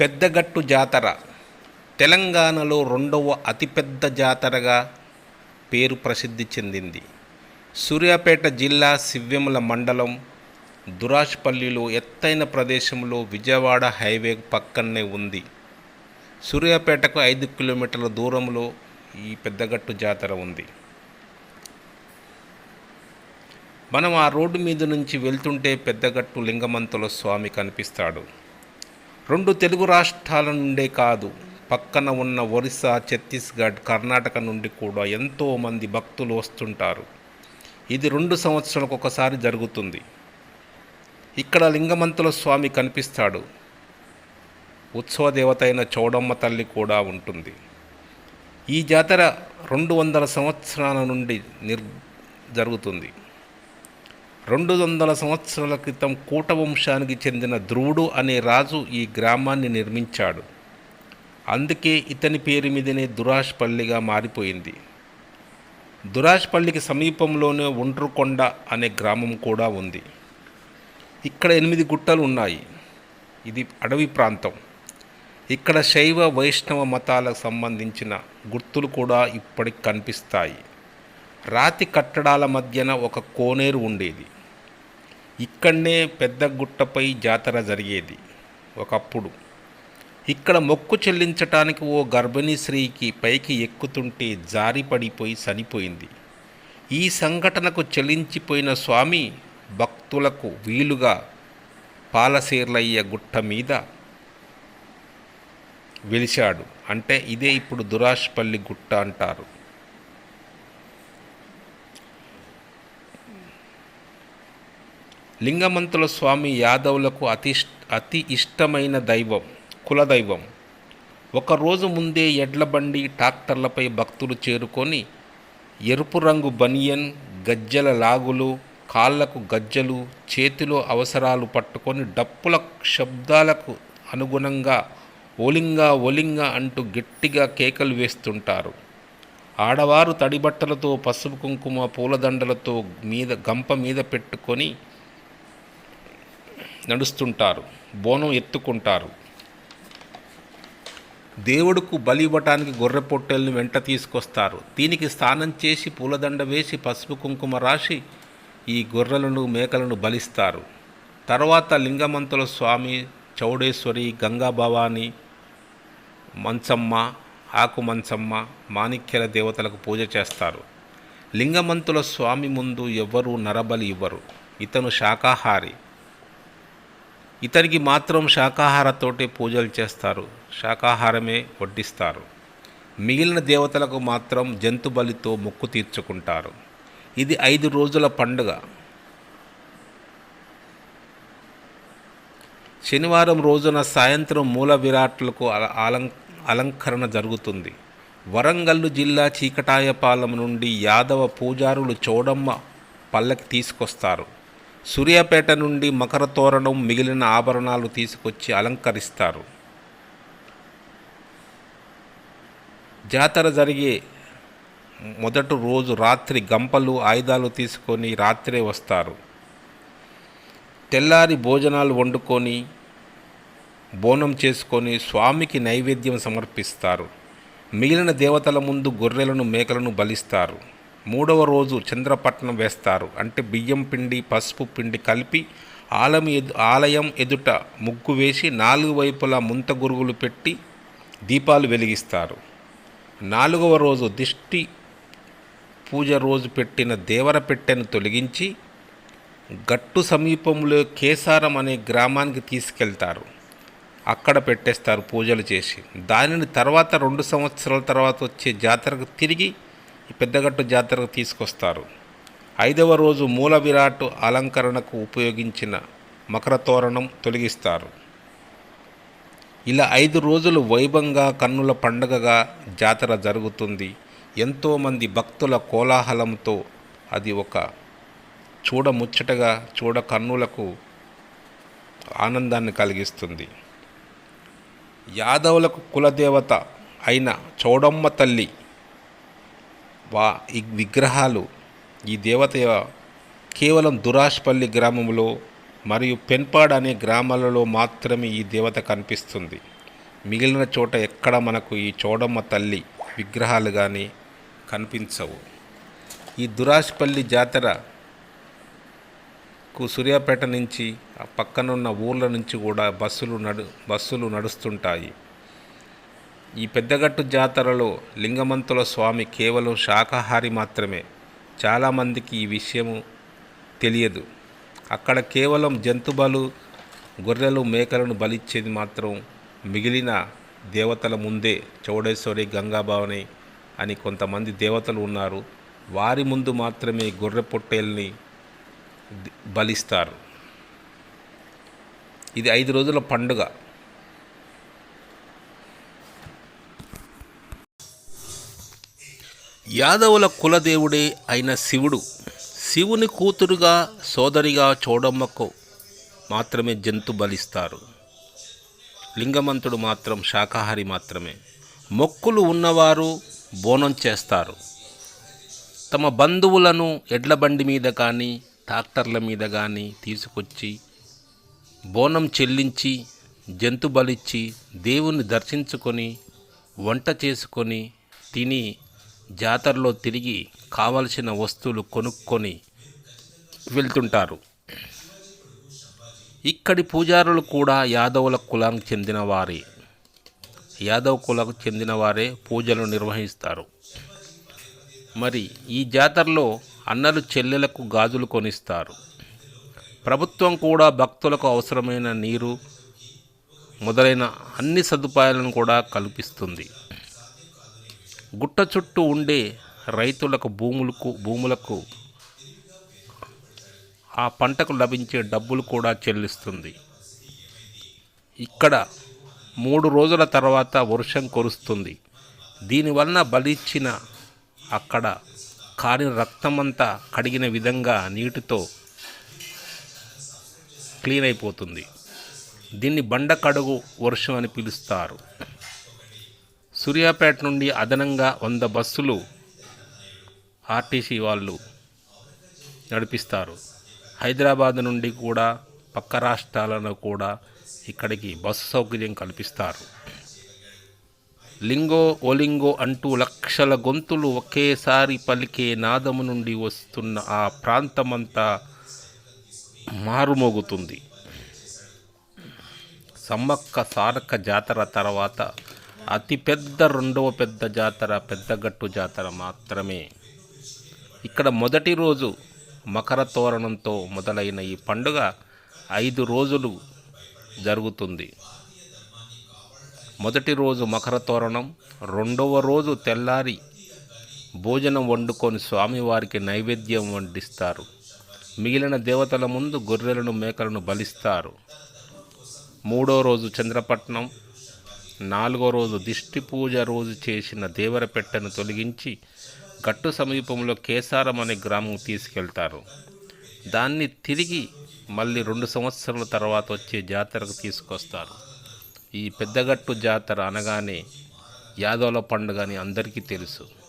పెద్దగట్టు జాతర. తెలంగాణలో రెండవ అతిపెద్ద జాతరగా పేరు ప్రసిద్ధి చెందింది. సూర్యాపేట జిల్లా శివ్యముల మండలం దురాష్పల్లిలో ఎత్తైన ప్రదేశంలో విజయవాడ హైవే పక్కనే ఉంది. సూర్యాపేటకు ఐదు కిలోమీటర్ల దూరంలో ఈ పెద్దగట్టు జాతర ఉంది. మనం ఆ రోడ్డు మీద నుంచి వెళ్తుంటే పెద్దగట్టు లింగమంతుల స్వామి కనిపిస్తాడు. రెండు తెలుగు రాష్ట్రాల నుండే కాదు పక్కన ఉన్న ఒరిస్సా ఛత్తీస్గఢ్ కర్ణాటక నుండి కూడా ఎంతోమంది భక్తులు వస్తుంటారు. ఇది రెండు సంవత్సరాలకు ఒకసారి జరుగుతుంది. ఇక్కడ లింగమంతుల స్వామి కనిపిస్తాడు. ఉత్సవ దేవత అయిన చౌడమ్మ తల్లి కూడా ఉంటుంది. ఈ జాతర రెండు వందల సంవత్సరాల నుండి నిర్ జరుగుతుంది. రెండు వందల సంవత్సరాల క్రితం కూటవంశానికి చెందిన ధ్రువుడు అనే రాజు ఈ గ్రామాన్ని నిర్మించాడు. అందుకే ఇతని పేరు మీదనే దురాష్పల్లిగా మారిపోయింది. దురాష్పల్లికి సమీపంలోనే ఒండ్రుకొండ అనే గ్రామం కూడా ఉంది. ఇక్కడ ఎనిమిది గుట్టలు ఉన్నాయి. ఇది అడవి ప్రాంతం. ఇక్కడ శైవ వైష్ణవ మతాలకు సంబంధించిన గుర్తులు కూడా ఇప్పటికి కనిపిస్తాయి. రాతి కట్టడాల మధ్యన ఒక కోనేరు ఉండేది. ఇక్కడనే పెద్ద గుట్టపై జాతర జరిగేది ఒకప్పుడు. ఇక్కడ మొక్కు చెల్లించటానికి ఓ గర్భిణీ స్త్రీకి పైకి ఎక్కుతుంటే జారి పడిపోయి చనిపోయింది. ఈ సంఘటనకు చెల్లించిపోయిన స్వామి భక్తులకు వీలుగా పాలసీర్లయ్య గుట్ట మీద వెలిశాడు. అంటే ఇదే ఇప్పుడు దురాష్పల్లి గుట్ట అంటారు. లింగమంతుల స్వామి యాదవులకు అతి అతి ఇష్టమైన దైవం కులదైవం. ఒకరోజు ముందే ఎడ్ల బండి ట్రాక్టర్లపై భక్తులు చేరుకొని ఎరుపు రంగు బనియన్ గజ్జల లాగులు కాళ్ళకు గజ్జలు చేతిలో అవసరాలు పట్టుకొని డప్పుల శబ్దాలకు అనుగుణంగా ఓలింగ ఓలింగా అంటూ గట్టిగా కేకలు వేస్తుంటారు. ఆడవారు తడిబట్టలతో పసుపు కుంకుమ పూలదండలతో మీద గంప మీద పెట్టుకొని నడుస్తుంటారు బోనం ఎత్తుకుంటారు. దేవుడుకు బలి ఇవ్వటానికి గొర్రె పొట్టెల్ని వెంట తీసుకొస్తారు. దీనికి స్నానం చేసి పూలదండ వేసి పసుపు కుంకుమ రాసి ఈ గొర్రెలను మేకలను బలిస్తారు. తర్వాత లింగమంతుల స్వామి చౌడేశ్వరి గంగా భవాని మంచమ్మ ఆకు మంచమ్మ మాణిక్యల దేవతలకు పూజ చేస్తారు. లింగమంతుల స్వామి ముందు ఎవ్వరూ నరబలి ఇవ్వరు. ఇతను శాకాహారి. ఇతనికి మాత్రం శాకాహారతోటే పూజలు చేస్తారు. శాకాహారమే వడ్డిస్తారు. మిగిలిన దేవతలకు మాత్రం జంతు బలితో మొక్కు తీర్చుకుంటారు. ఇది ఐదు రోజుల పండుగ. శనివారం రోజున సాయంత్రం మూల విరాట్లకు అల- అలం అలంకరణ జరుగుతుంది. వరంగల్లు జిల్లా చీకటాయపాలెం నుండి యాదవ పూజారులు చోడమ్మ పల్లకి తీసుకొస్తారు. సూర్యాపేట నుండి మకర తోరణం మిగిలిన ఆభరణాలు తీసుకొచ్చి అలంకరిస్తారు. జాతర జరిగే మొదటి రోజు రాత్రి గంపలు ఆయుధాలు తీసుకొని రాత్రే వస్తారు. తెల్లారి భోజనాలు వండుకొని బోనం చేసుకొని స్వామికి నైవేద్యం సమర్పిస్తారు. మిగిలిన దేవతల ముందు గొర్రెలను మేకలను బలిస్తారు. మూడవ రోజు చంద్రపట్నం వేస్తారు. అంటే బియ్యం పిండి పసుపు పిండి కలిపి ఆలయం ఎదు ఆలయం ఎదుట ముగ్గు వేసి నాలుగు వైపులా ముంత గురుగులు పెట్టి దీపాలు వెలిగిస్తారు. నాలుగవ రోజు దిష్టి పూజ రోజు పెట్టిన దేవర పెట్టెను తొలగించి గట్టు సమీపంలో కేసారం అనే గ్రామానికి తీసుకెళ్తారు. అక్కడ పెట్టేస్తారు పూజలు చేసి. దానిని తర్వాత రెండు సంవత్సరాల తర్వాత వచ్చే జాతరకు తిరిగి పెద్దగట్టు జాతరకు తీసుకొస్తారు. ఐదవ రోజు మూల విరాట్ అలంకరణకు ఉపయోగించిన మకర తోరణం తొలగిస్తారు. ఇలా ఐదు రోజులు వైభవంగా కన్నుల పండగగా జాతర జరుగుతుంది. ఎంతోమంది భక్తుల కోలాహలంతో అది ఒక చూడముచ్చటగా చూడ కన్నులకు ఆనందాన్ని కలిగిస్తుంది. యాదవులకు కులదేవత అయిన చౌడమ్మ తల్లి వా ఈ విగ్రహాలు ఈ దేవత కేవలం దురాష్పల్లి గ్రామంలో మరియు పెన్పాడ్ అనే గ్రామాలలో మాత్రమే ఈ దేవత కనిపిస్తుంది. మిగిలిన చోట ఎక్కడ మనకు ఈ చోడమ్మ తల్లి విగ్రహాలు కానీ కనిపించవు. ఈ దురాష్పల్లి జాతరకు సూర్యాపేట నుంచి ఆ పక్కనున్న ఊర్ల నుంచి కూడా బస్సులు నడు బస్సులు నడుస్తుంటాయి. ఈ పెద్దగట్టు జాతరలో లింగమంతుల స్వామి కేవలం శాకాహారి మాత్రమే. చాలామందికి ఈ విషయము తెలియదు. అక్కడ కేవలం జంతుబలు గొర్రెలు మేకలను బలిచ్చేది మాత్రం మిగిలిన దేవతల ముందే చౌడేశ్వరి గంగాభావని అని కొంతమంది దేవతలు ఉన్నారు. వారి ముందు మాత్రమే గొర్రె పొట్టేల్ని బలిస్తారు. ఇది ఐదు రోజుల పండుగ. యాదవుల కులదేవుడే అయిన శివుడు. శివుని కూతురుగా సోదరిగా చూడమ్మకు మాత్రమే జంతు బలిస్తారు. లింగమంతుడు మాత్రం శాకాహారి మాత్రమే. మొక్కులు ఉన్నవారు బోనం చేస్తారు. తమ బంధువులను ఎడ్ల బండి మీద కానీ ట్రాక్టర్ల మీద కానీ తీసుకొచ్చి బోనం చెల్లించి జంతు బలిచ్చి దేవుణ్ణి దర్శించుకొని వంట చేసుకొని తిని జాతరలో తిరిగి కావలసిన వస్తువులు కొనుక్కొని వెళ్తుంటారు. ఇక్కడి పూజారులు కూడా యాదవుల కులానికి చెందినవారే. యాదవ యాదవ్ కులకు చెందినవారే పూజలు నిర్వహిస్తారు. మరి ఈ జాతరలో అన్నలు చెల్లెలకు గాజులు కొనిస్తారు. ప్రభుత్వం కూడా భక్తులకు అవసరమైన నీరు మొదలైన అన్ని సదుపాయాలను కూడా కల్పిస్తుంది. గుట్ట చుట్టూ ఉండే రైతులకు భూములకు భూములకు ఆ పంటకు లభించే డబ్బులు కూడా చెల్లిస్తుంది. ఇక్కడ మూడు రోజుల తర్వాత వర్షం కురుస్తుంది. దీనివలన బలిచ్చిన అక్కడ కారిన రక్తమంతా కడిగిన విధంగా నీటితో క్లీన్ అయిపోతుంది దీన్ని బండ కడుగు వర్షం అని పిలుస్తారు. సూర్యాపేట నుండి అదనంగా వంద బస్సులు ఆర్టీసీ వాళ్ళు నడిపిస్తారు. హైదరాబాద్ నుండి కూడా పక్క రాష్ట్రాలను కూడా ఇక్కడికి బస్సు సౌకర్యం కల్పిస్తారు. లింగో ఓలింగో అంటూ లక్షల గొంతులు ఒకేసారి పలికే నాదము నుండి వస్తున్న ఆ ప్రాంతమంతా మారుమోగుతుంది. సమ్మక్క సారక్క జాతర తర్వాత అతిపెద్ద రెండవ పెద్ద జాతర పెద్దగట్టు జాతర మాత్రమే. ఇక్కడ మొదటి రోజు మకర తోరణంతో మొదలైన ఈ పండుగ ఐదు రోజులు జరుగుతుంది. మొదటి రోజు మకర తోరణం రెండవ రోజు తెల్లారి భోజనం వండుకొని స్వామివారికి నైవేద్యం వండిస్తారు. మిగిలిన దేవతల ముందు గొర్రెలను మేకలను బలిస్తారు. మూడో రోజు చంద్రపట్నం నాలుగో రోజు దిష్టి పూజ రోజు చేసిన దేవర పెట్టెను తొలగించి గట్టు సమీపంలో కేసారం అనే గ్రామం తీసుకెళ్తారు. దాన్ని తిరిగి మళ్ళీ రెండు సంవత్సరాల తర్వాత వచ్చే జాతరకు తీసుకొస్తారు. ఈ పెద్దగట్టు జాతర అనగానే యాదవుల పండుగ అని అందరికీ తెలుసు.